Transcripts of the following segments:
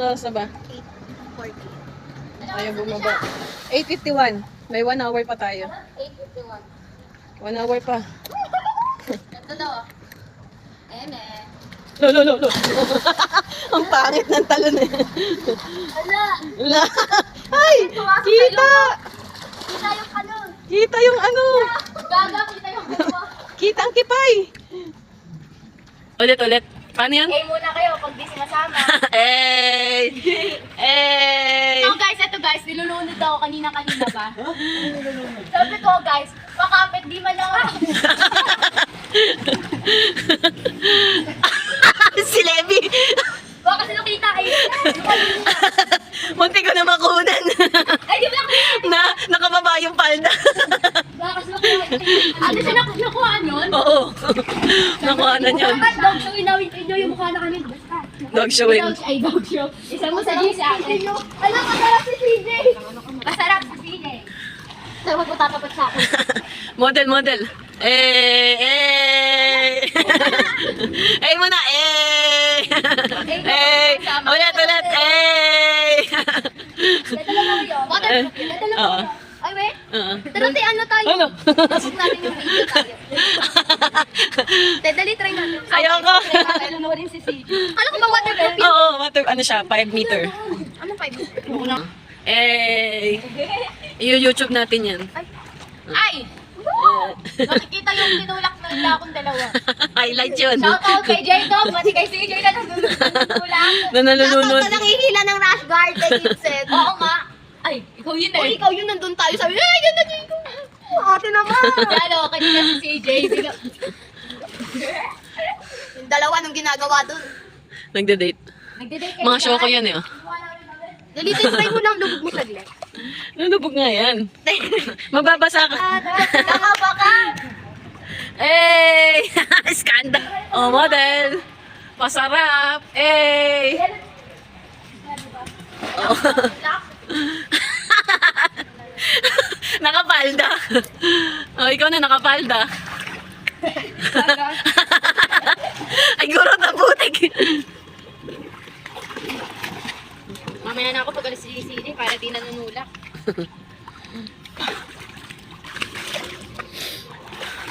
Ano oras na ba? 8.40. Ayaw bumaba. 8.51. May 1 hour pa tayo. 8.51. 1 hour pa. Ito daw. Eme. Lo, lo, lo, lo. Ang pangit ng talon eh. Ala! Wala. Ay! Kita! Kita yung ano? Kita yung ano! Gaga, kita yung ano? Kita ang kipay! Ulit, ulit. Paano yan? Eh muna kayo pag di sinasama. Ey! Ey! So guys, ito guys, nilulunod ako kanina-kanina ba? Sabi ko guys, pakapit di man lang ako. si Levi! Baka kasi nakita kayo. Munti ko na makunan. Ay, di ba na nakababa yung palda. Baka kasi nakita. Ano siya naku- nakuha nun? Oo. Nakuha na niyan. Dapat dog show, inawin inyo yung mukha na kami. Basta. Dog. Dog, ay, dog show. Isa mo sa sa akin. Alam, masarap si CJ. Masarap si CJ. Tawag mo tatapat sa akin. model, model. Eh, eh. eh muna, eh. eh. Ulit, ulit, eh. Dadala mo kayo. Model, Eh, dadala mo oo. Ay, wait. Oo. Dati ano tayo? Ano? Tapos natin yung video tayo. Dali, try natin. Ayoko. Ano na rin si CJ. Ano ko ba waterproof yun? Oo, water, ano siya, 5 meter. Anong 5 Eh. I-YouTube natin yan. Ay! Nakikita yung tinulak na nila akong dalawa. Highlight yun. Shout out kay Jacob, pati kay CJ na nagtulak. Na nalulunod. nakihila ng rash guard kay Vincent. Oo nga. Ay, ikaw yun eh. ikaw yun nandun tayo. Sabi, ay, ganda niyo ikaw. Ate naman. Lalo, kanina si CJ. Yung dalawa nung ginagawa dun. Nagde-date. Nagdidate Mga show ko yan eh. oh. Dali, try mo lang lubog mo saglit. Nalubog nga yan. Mababasa ka. Nakaba ka. Hey! Skanda! Oh, model! Pasarap! Hey! Oh. nakapalda. Oh, ikaw na nakapalda. Ay, gurot ang putik. Mamaya na ako pag alis si CJ para di nanunulak.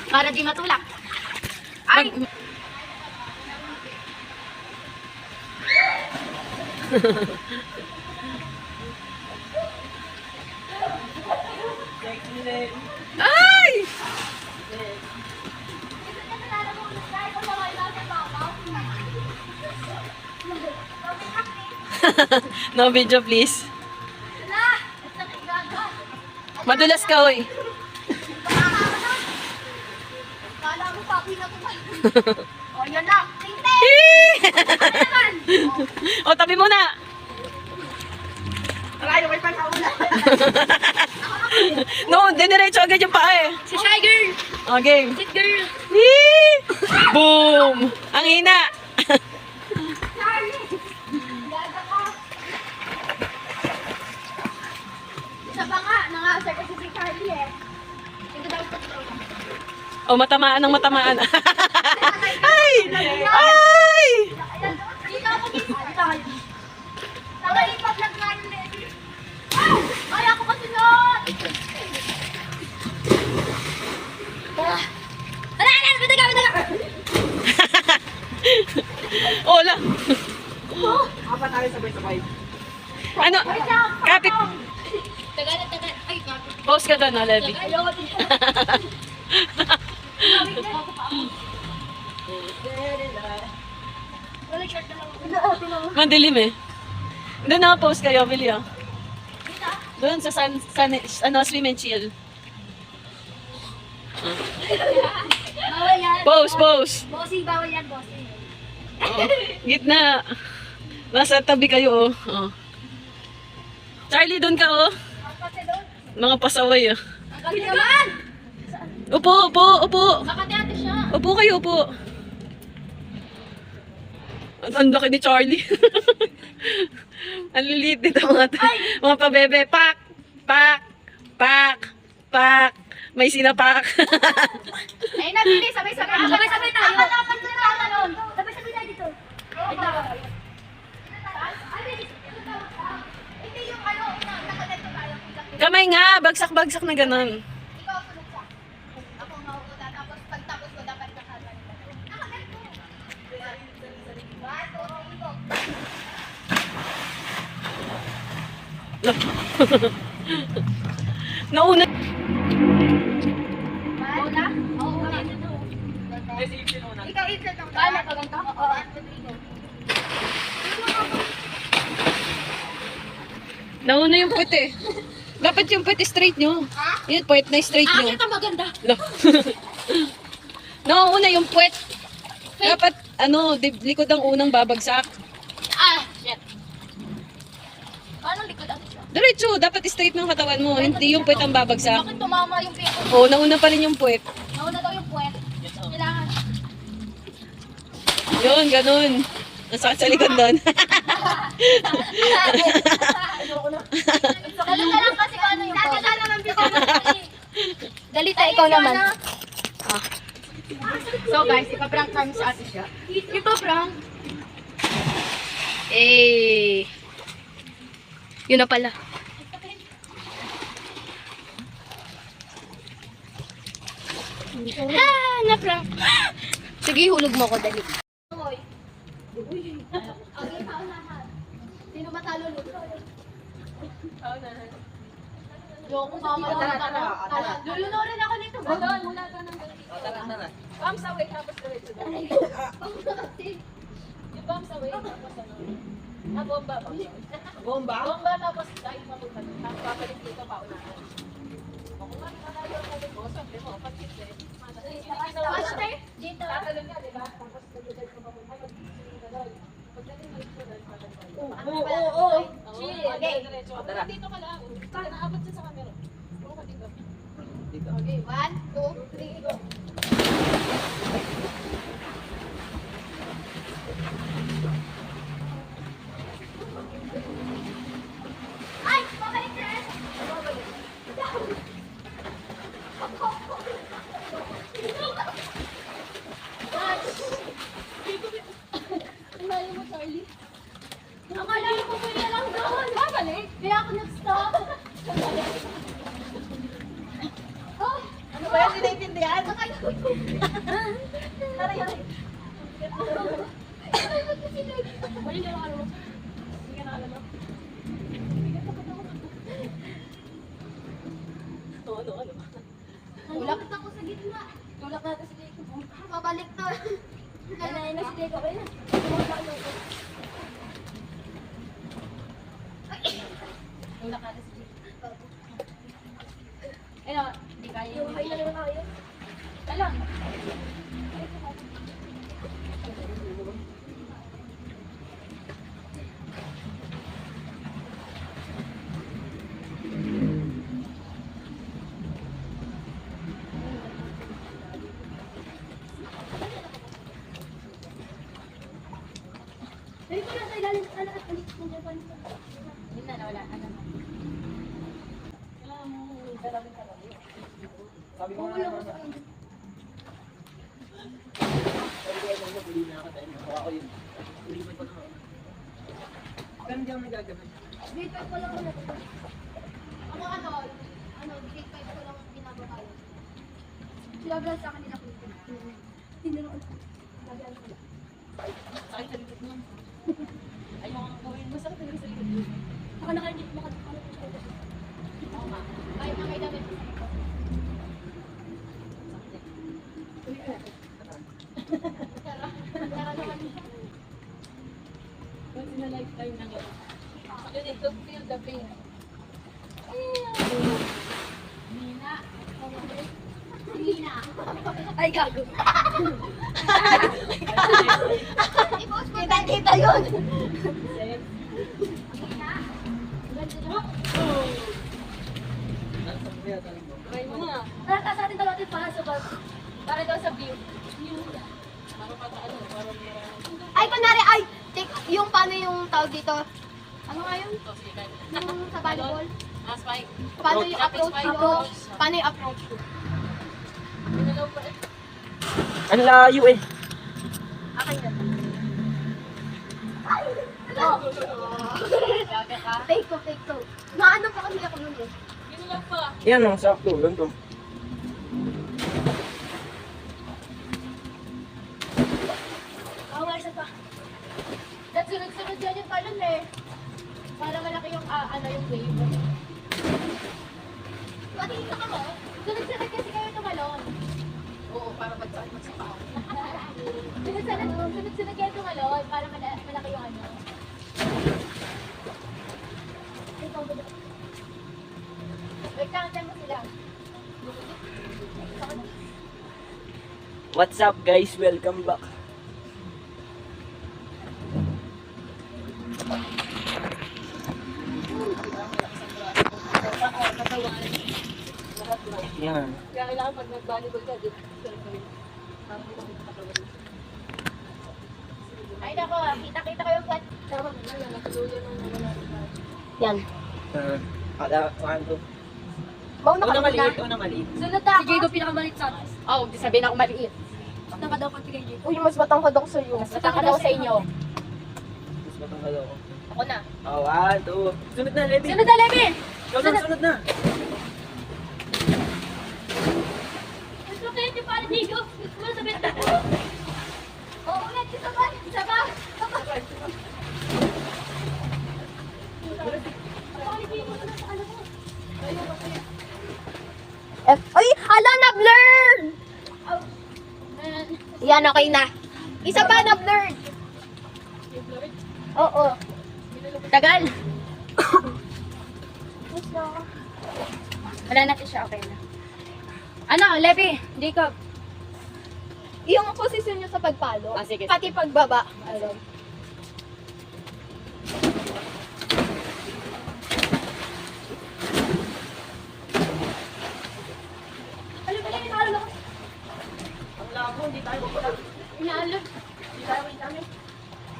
para di matulak. Ay! Mag- no video, please. Madulas ka, oy. Kala mo pa O, yan na. O, tabi mo na. Ay, may panahula. No, diniretso agad yung paa eh. Si Shy Girl! Okay. Sit Girl! Boom! Ang hina. Charlie! Gaga ka! Isa pa nga, nangasar kasi si Charlie eh. Ito daw ito. O, matamaan ng matamaan. Ay! Ay! Ay, ako kasi nun! Ah. Wala na! Bitaga! Bitaga! Ola. Apat tayo sabay-sabay. Ano? Kapit. Taga na, taga. Ay, kapit. Post ka doon, no, Levi. Madilim eh. Doon na post kayo, Billy. oh. Doon sa sun, sun, ano, swim and chill. Bawal yan. Pose, pose. Bossing, bawal yan, bossing. Oh, gitna. Nasa tabi kayo, oh. oh. Charlie, doon ka, oh. Mga pasaway, oh. Ang naman! Upo, upo, upo. Makati ate siya. Upo kayo, upo. Ang ang laki ni Charlie. ang lilit nito mga, mga pabebe. Pak! Pak! Pak! Pak! May sinapak. Ay, nabili. Sabay-sabay. Sabay-sabay tayo. Na talon. Sabay-sabay tayo dito. Ay, tawa. Hindi yung ano, nakaganto tayo. Kamay nga, bagsak-bagsak na ganun. Ikaw. Nauna. Una? Oo, una. Ikaw, ang Kala ka ganito? Oo. Nauna yung eh. Dapat yung puwet straight nyo. Ha? Yung puwet na straight nyo. ka maganda. No. Nauna yung puwet. Dapat, ano, likod ang unang babagsak. Ah, shit. Paano likod ang? Diretso, dapat straight ng katawan mo. Hindi yung puwet ang babagsak. Bakit tumama yung pia ko? Oo, nauna pa rin yung puwet. Nauna daw yung puwet. Kailangan. Yun, ganun. Nasakit sa likod doon. Na lang kasi kung ano yung Dali na lang Dali tayo, ikaw naman. So guys, ipaprank kami sa ate siya. Ipaprank. Eh. Yun na pala. Ha, na-prank. Sige, hulog mo ko, dali. Sino matalo luto? Yo, kung mama na. Lulunurin ako nito. Wala, wala ka nang Tara, tara. Bumps away, tapos diretso doon. Yung bumps away, tapos ano. Ah, bomba, bumps away. Bomba? Bomba, tapos dahil mapunta doon. Tapos babalik dito pa unahan. Kung ano ka tayo sabi mo, sabi mo, pag hindi, Master, dito. tatalon niya, di ba? Tapos nagdadal ko papunta, mag-sunod ka doon. Pagdating mo dito, dahil patalon. Oo, oo, oo. Chill. Okay. Tara. Dito ka lang. Naabot siya sa camera. Dito. Dito. Okay, one, two, three, go. Ay, babalik na. Akala mo, Charlie? Akala mo, pwede lang doon. Babalik? Kaya ako nag-stop. Oh, Ano ba yan? Sinaintindihan? Aray, aray. Mali na lang ano. Sige na alam mo. Oo, ano, ano. Tulak ako sa gitna. Tulak natin si Diego. Pabalik na. Ano na si Diego kayo na. Si. Ayun, hindi kaya. Yung kaya kayo. Alam. Dali ko na sa ilalim. Ano at ulit mo dyan pa nito. Yun na, wala. Ano na. Sabi ko nga naman. Sabi ko nga naman, huli na ako tayo. Baka ako yun. Huli mo pa naman. Nagagawin. Grade 5 ko lang natapos. Ako ano, ano, grade 5 ko lang ginagawa yun. Sila sa akin nila ko Hindi na ako. Lagayan ko lang. Sakit sa likod mo. Ayaw kang gawin. Masakit talaga sa likod mo. Baka nakalimutan mo ano ko siya. Oo nga. Kahit na may damit. Tara, tara naman. Once in a lifetime lang yun. Yun eh, to feel the pain. Nina. Nina. Ay, gago. I-post mo. Kita yun. Sen. Nina. Ganda na. Mo nga. Tara, sa atin dalawa din para sa. Para daw sa view. Para pata ano, para mura. Ay, kunwari, ay! Tik, yung paano yung tawag dito? Ano nga yun? Yung sa volleyball? Ah, spike. Paano yung Approach. approach approach? Paano yung approach? Ang layo eh. Oh. Fake to, fake to. Maano pa kasi ako nun eh. Yan ang sakto. Ganito. Bawal sa pa. At sunod-sunod yan yung talon eh. Para malaki yung, ah, ano, yung wave. Pati isa ka mo, sunod-sunod kasi kayo tumalon. Oo, para magsakit magsapaw. Sunod-sunod, sunod-sunod kayo tumalon para mala- malaki yung ano. Ikaw ba daw? Wait lang, antayin mo sila. What's up guys? Welcome back. Yan. Kaya kailangan pag nag-volleyball ka, Ay nako, kita-kita kayo kat. Yan. Uh, kada, one, two. Mauna ka Una muna. maliit, una maliit. Sunod na ako. Sige, pinakamalit sa atin. Oo, oh, sabihin ako maliit. Tama daw pag kay Uy, mas matangkad ako sa'yo. Mas matangkad ako sa inyo. Mas matangkad ako. Ako na. Oh, one, two. Sunod na, Levi. Sunod na, Levi! Ikaw na, sunod na. Gusto ko yung para dito. Gusto mo sabihin na. Oo, ulit. Isa pa. Isa pa. Ay, hala na blurred! Yan, okay na. Isa pa na blurred. Oo. Tagal! Wala natin siya, okay na. Ano, Levi, Jacob. Yung posisyon nyo sa pagpalo, Ah, sige. pati pagbaba. Ano? Ano ba yan? Inaalok? Ang labo, hindi tayo mapala. Inaalok? Hindi tayo wait namin.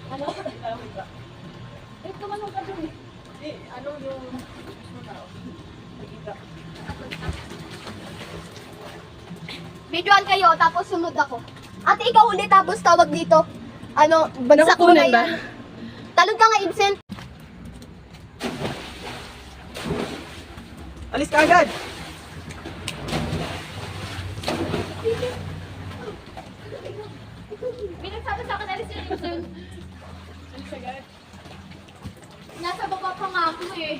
Ano? Hindi tayo wait ka. Eh, tumanong ka dun. Hindi, ano yung... Nakita. Videoan kayo, tapos sunod ako. Ate, ikaw ulit, tapos tawag dito. Ano, bansak mo na Nakukunan ba? yan. Talon ka nga, Ibsen. Alis ka agad! May nagsabi sa akin, alis yung Ibsen. Nasa baba pa nga ako eh.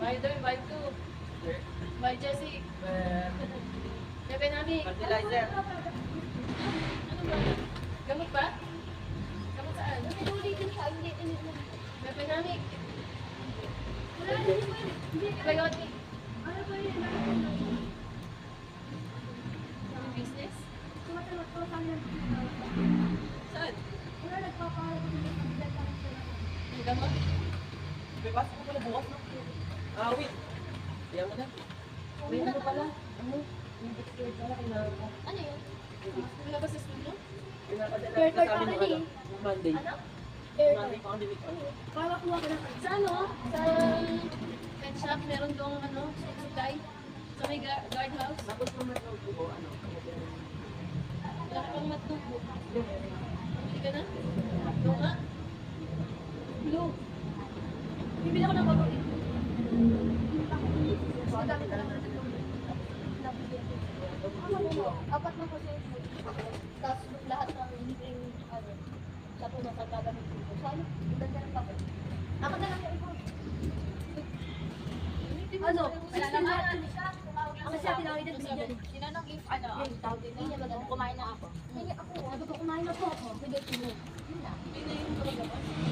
Bye doon, bye to. Bye, Jessie. Pepe namin. Fertilizer. Ano ba? Gamot ba? Gamot saan? Kasi ulitin siya. Hindi, hindi, hindi. Pepe namin. Wala, hindi ko yun. Hindi, Biotic. ano ba yun? Ano ba yun? Business? Tumatawag ko sa amin. Saan? Wala, nagpapahal ko din. Nagpapahal ko din. Yung gamot? May pasok ko pala bukas na. Ah, wait. Kaya mo na. May ano pala? Ano? Picture pala kailangan ko. Ano yun? Wala ba sa studio? Pinapadala ko sa amin ng ano? Monday. Ano? Air. Monday pa kami dito. Para kuha ko lang. Sa ano? Sa pet shop, meron doong ano, supply. Sa may ga- guard house. Tapos may nagbubo, ano? Wala ka pang matubo. Hindi ka na? Doon nga. Blue. Bibili ako ng bago. Madami ka lang. Apat na po siya. Tapos lahat ng libreng ano, sa puno sa gagamit ko. So ano, ilan na lang papel. Ako na lang yung ikaw. Ano? Wala naman. Ang siya tinawag din bigyan. Tinanong if ano, ang tawag din Hindi niya ba kumain na ako. Hindi ako. Sabi ko kumain na po ako. Ko mo. Yun na. Yun na yung talaga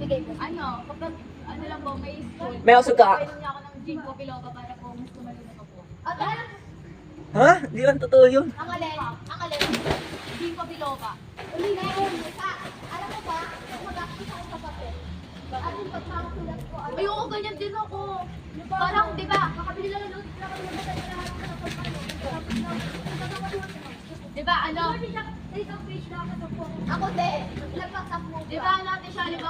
ba? Hindi na bibigay ko. Ano, kapag ano lang po, may school. May asuka. Pwede niya ako ng ginkgo biloba para po mas tumalunod ako po. At ano? Ha? Di ba totoo yun? Ang alin? Ang alin? Ginkgo biloba. Uli na yun. Sa, alam mo ba, kung mag-action ako sa papel, at yung pagkakasulat ko, ano? Ayoko, ganyan din ako. Parang, di ba, makabili lang ng lang ako ng mga lahat ng pagkano. Tapos na, Di ba, ano? na ako. Ako din. Nagpasap mo. Di ba natin siya, halimbawa, parang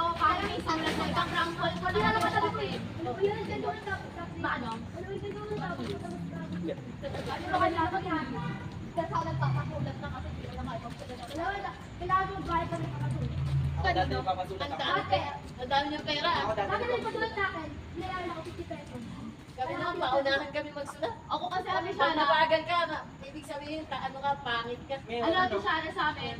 Kailangan mo bayad rin makasulat. Ako dati Ang pera. Ang dami niyang pera. ah. Dati Bakit na ipasulat sa akin? Nilayan ako 50 pesos. Kami naman, paunahan kami magsulat. Ako kasi sabi siya, na, nabagal ka. Ibig sabihin, ka, ano ka, pangit ka. Ano natin siya na sa amin.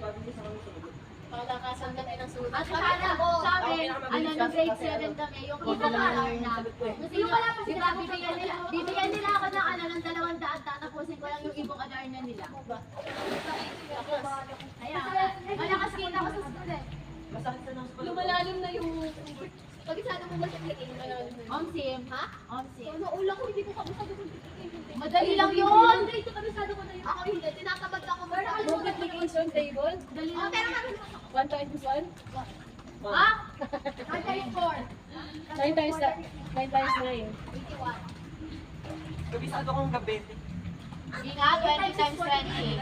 Sa kami ng sulat. At siya na, sa amin, ano, nung grade 7 kami, yung pa na na. Kasi yung wala pa sila, bibigyan nila, bibigyan nila ako ng ano, ng dalawang daan, tatapusin ko lang yung ibong alarm na nila. Ayan, malakas kita ko sa school eh. Masakit na ng school. Lumalalim na yung... Pag sana mo ba siya clicking? Omsim, Ha? omsim. Ano, ulang ko, hindi ko kabisado kung. Madali lang yun! Hindi, ito kabisado ko na yun. Ako hindi, Pero Multiplication table. Dali Oh, pero 1 times 1. Ah! One times four. 9 times 9 times 9. 81. Kabisado kong gabi. Ingat, 20 times 20.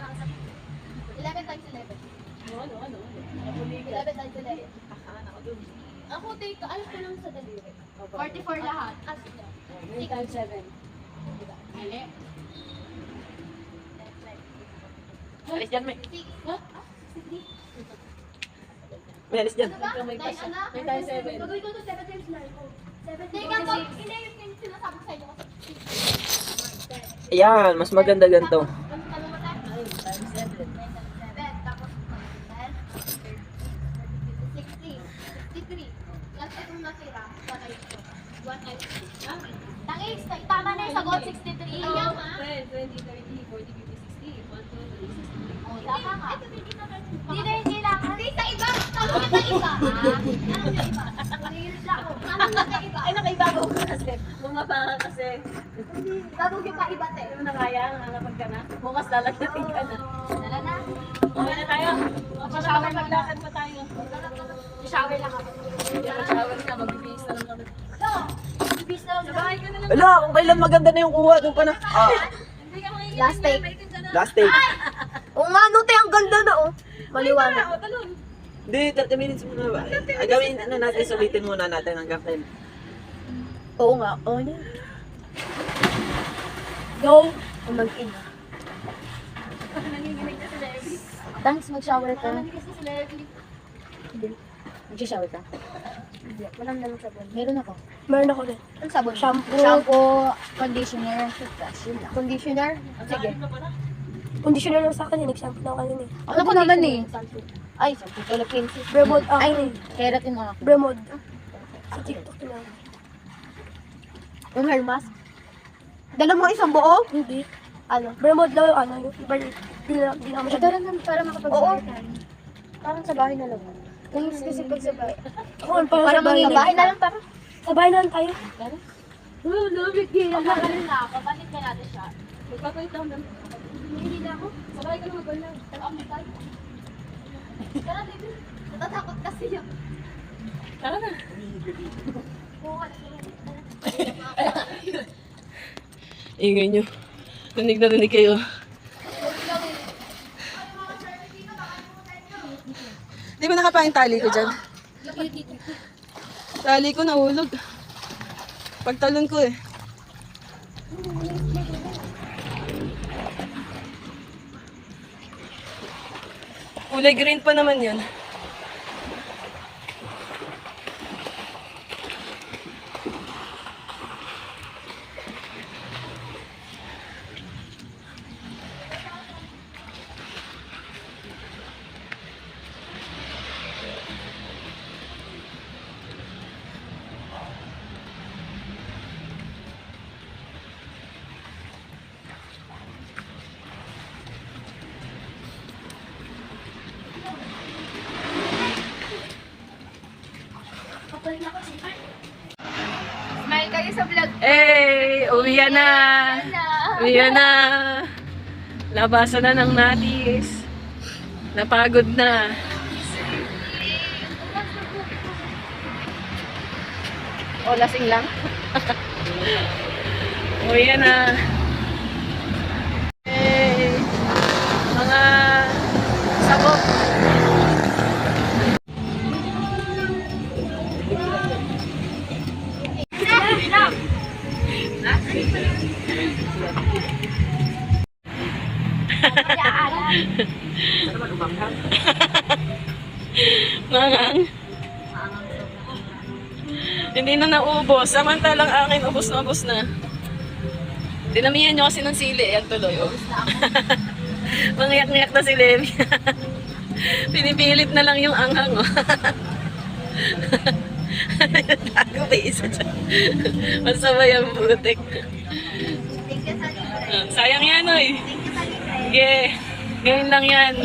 11 times 11. Ano, ano, ano? 11 times 11. Akaan ako take, alam ko lang sa daliri. 44 lahat. Ah, sige. 9 times 7. Mali. Alis dyan, may. Ha? May alis dyan. Ano? May Nine, ano? times seven. Gagawin ko to 7 times 9. Oh. 7 Teka, times Hindi, yung sinasabi ko sa inyo. Ayan, mas maganda ganito. Ano ano mo tayo? 9 times 7. 9 times 7. Tapos 10, 30, 60, 63. Plus itong natira, 1 times 2. 1 times 3. Tangis, tama na yung sagot, 63. Ayaw, ma. 10, 20, 30, 40, 50, 60. 1 Oh, tama nga. Hindi na yung kailangan. Hindi sa iba. Tama na iba. Ano yung iba? Nahihirap na ako. Ano yung iba? Ay, nakaibago ko kasi. Bumaba ka kasi. Gagawin pa iba, te. Hindi mo na kaya, nanganapag ka na. Bukas lalagnatin ka na. Dala na. Okay na tayo. Mag-shower, maglakad pa tayo. Shower lang ako. Mag-shower na, magbibihis na lang kami. No. Ibis na lang. Bahay ka na lang. Ala, kung kailan maganda na yung kuha, doon ka na. Ah, Hindi ka maingay. Last take. last take. Oo nga, no, te, ang ganda na, oh. Maliwanag. O, talon. Hindi, 30 minutes muna ba? Ah, gawin ano natin, sulitin muna natin hanggang 10. Oo nga, oo nga. Go. Mag-ina. Nanginginig na si Levi. Thanks, mag-shower ka. Nanginginig na si Levi. Mag-shower ka? Hindi. Walang naman sabon. Meron ako. Meron ako din. Ang sabon? Shampoo. Shampoo, conditioner, toothbrush. Yun lang. Conditioner? Sige. Conditioner lang sa akin, nag-shampoo na ako kanina eh. Ano ko naman eh? Ay, shampoo pala princess. Bremod ako Ay, eh. keratin mo ako. Bremod. Sa TikTok na lang. Yung hair mask? Dala mo isang buo? Hindi. Ano? Bremod lang yung ano, yung iba Hindi na, hindi na Ito lang naman para makapag-sabay tayo. Parang sa bahay na lang. Thanks kasi pag sa bahay. Ako, parang Parang sa bahay sa bahay na lang tara. Sa bahay na lang tayo. Oh, love it, Gila. Pagkakaroon na, papalit ka natin siya. Magpapalit ako ng... Hindi na ako. Sabay ka na mag-lang. Tara, kami tayo. Tara, baby. Natatakot kasi yun. Tara na. Buka na Ingay nyo. Rinig na rinig kayo. Di ba nakapain tali ko dyan? Tali ko nahulog. Pagtalon ko eh. Kulay green pa naman yun. Smile kayo sa vlog. Uwian na. Uwian na. Labasan na ng natis. Napagod na. O, lasing lang. Uwian na. Naubos. Samantalang akin, ubos na ubos na. Dinamihan nyo kasi ng sili. Yan tuloy. Oh. Mangiyak-ngiyak na si Levi. Pinipilit na lang yung anghang. Oh. Tago pa isa dyan. Masabay ang butik. Sayang yan, oy. Thank you sa libre. Ngayon lang yan.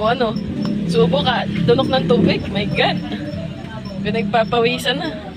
O ano, subo ka, dunok ng tubig. My God. Pinagpapawisan na.